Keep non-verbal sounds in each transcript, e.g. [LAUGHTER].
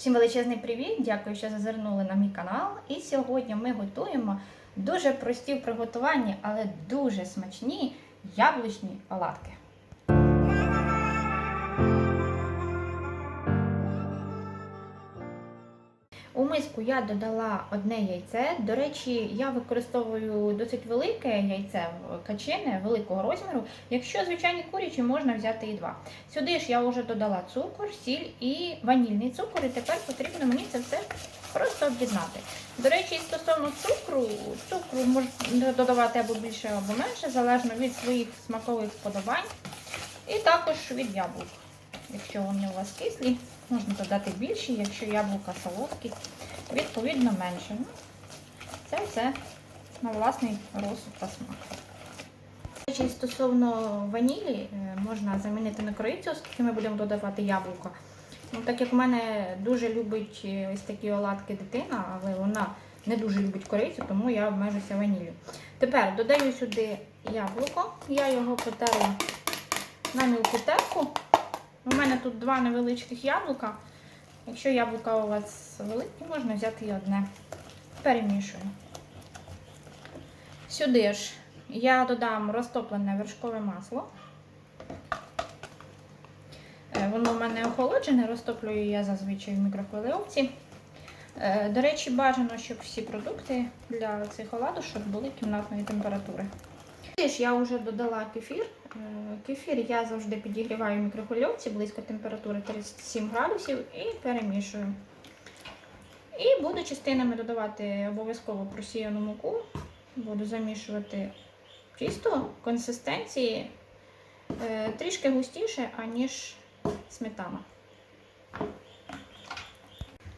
Всім величезний привіт! Дякую, що зазирнули на мій канал. І сьогодні ми готуємо дуже прості в приготуванні, але дуже смачні яблучні оладки. У миску я додала одне яйце. До речі, я використовую досить велике яйце качине великого розміру. Якщо звичайні курячі, можна взяти і два. Сюди ж я вже додала цукор, сіль і ванільний цукор. І тепер потрібно мені це все просто об'єднати. До речі, стосовно цукру, цукру можна додавати або більше, або менше, залежно від своїх смакових вподобань. І також від яблук. Якщо вони у вас кислі, можна додати більше, якщо яблука солодкі, відповідно менше. Ну, Це все на власний розсуд та смак. До стосовно ванілі, е, можна замінити на корицю, оскільки ми будемо додавати яблуко. Ну, так як у мене дуже любить е, ось такі оладки дитина, але вона не дуже любить корицю, тому я обмежуся ваніллю. Тепер додаю сюди яблуко, я його потерла на мілку терку. У мене тут два невеличких яблука. Якщо яблука у вас великі, можна взяти і одне. Перемішую. Сюди ж я додам розтоплене вершкове масло. Е, Воно в мене охолоджене, розтоплюю я зазвичай в мікрохвильовці. Е, До речі, бажано, щоб всі продукти для цих оладушок були кімнатної температури. Я вже додала кефір. Е, Кефір я завжди підігріваю в мікрохвильовці близько температури 37 градусів і перемішую. І буду частинами додавати обов'язково просіяну муку. Буду замішувати тісто консистенції е, трішки густіше, аніж сметана.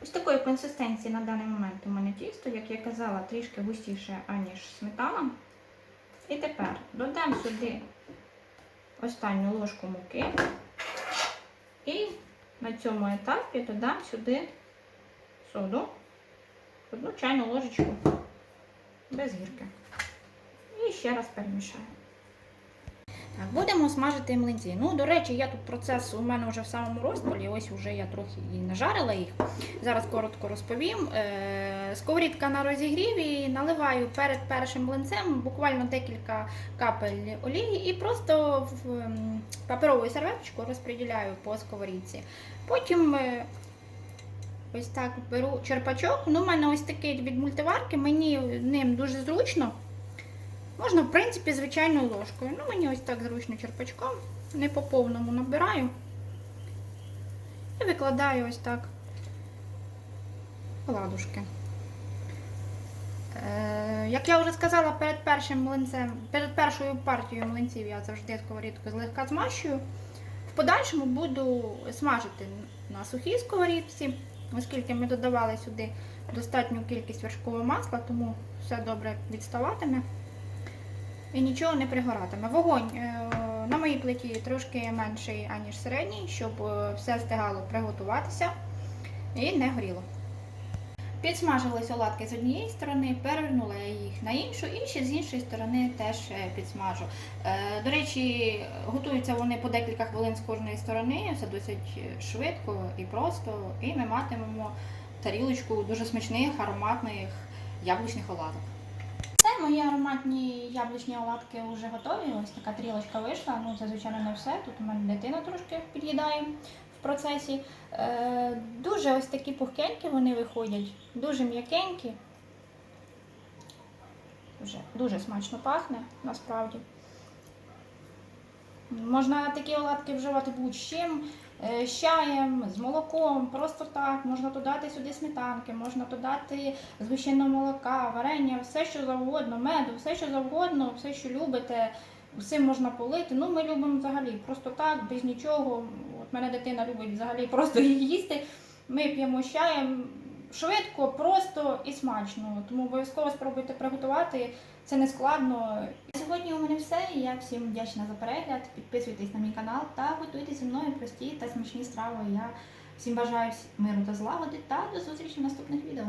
Ось такої консистенції на даний момент у мене тісто, як я казала, трішки густіше, аніж сметана. І тепер додам сюди останню ложку муки. І на цьому етапі додам сюди соду, одну чайну ложечку без гірки. І ще раз перемішаю. Так, будемо смажити млинці. Ну, до речі, я тут процес у мене вже в самому розпалі, ось вже я трохи і нажарила їх. Зараз коротко розповім. Е, Сковорідка на розігріві, наливаю перед першим млинцем буквально декілька капель олії і просто в м, паперову серветочку розподіляю по сковорідці. Потім е, ось так беру черпачок. Ну, у мене ось такий від мультиварки, мені ним дуже зручно. Можна, в принципі, звичайною ложкою. Ну, мені ось так зручно черпачком, не по повному набираю. І викладаю ось так оладушки. Е, як я вже сказала, перед першим млинцем, перед першою партією млинців я завжди сковорідку злегка змащую. В подальшому буду смажити на сухій сковорідці, оскільки ми додавали сюди достатню кількість вершкового масла, тому все добре відставатиме і нічого не пригоратиме. Вогонь е, на моїй плиті трошки менший, аніж середній, щоб е, все встигало приготуватися і не горіло. Підсмажились оладки з однієї сторони, перевернула я їх на іншу, і ще з іншої сторони теж е, підсмажу. До речі, готуються вони по декілька хвилин з кожної сторони, все досить швидко і просто. І ми матимемо тарілочку дуже смачних, ароматних яблучних оладок. Мої ароматні яблучні оладки вже готові. Ось така трілочка вийшла. Ну, це, звичайно, не все. Тут у мене дитина трошки під'їдає в процесі. Е, дуже ось такі пухкенькі вони виходять, дуже м'якенькі. Дуже, дуже смачно пахне, насправді. Можна такі оладки вживати будь-чим, е, з чаєм, з молоком, просто так. Можна додати сюди сметанки, можна додати згущеного молока, варення, все що завгодно, меду, все що завгодно, все, що любите, всім можна полити. Ну, ми любимо взагалі просто так, без нічого. От мене дитина любить взагалі просто [LAUGHS] їсти. Ми п'ємо чаєм швидко, просто і смачно. Тому обов'язково спробуйте приготувати. Це не складно. Сьогодні у мене все. Я всім вдячна за перегляд. Підписуйтесь на мій канал та готуйте зі мною прості та смачні страви. Я всім бажаю миру та злагоди та до зустрічі в наступних відео.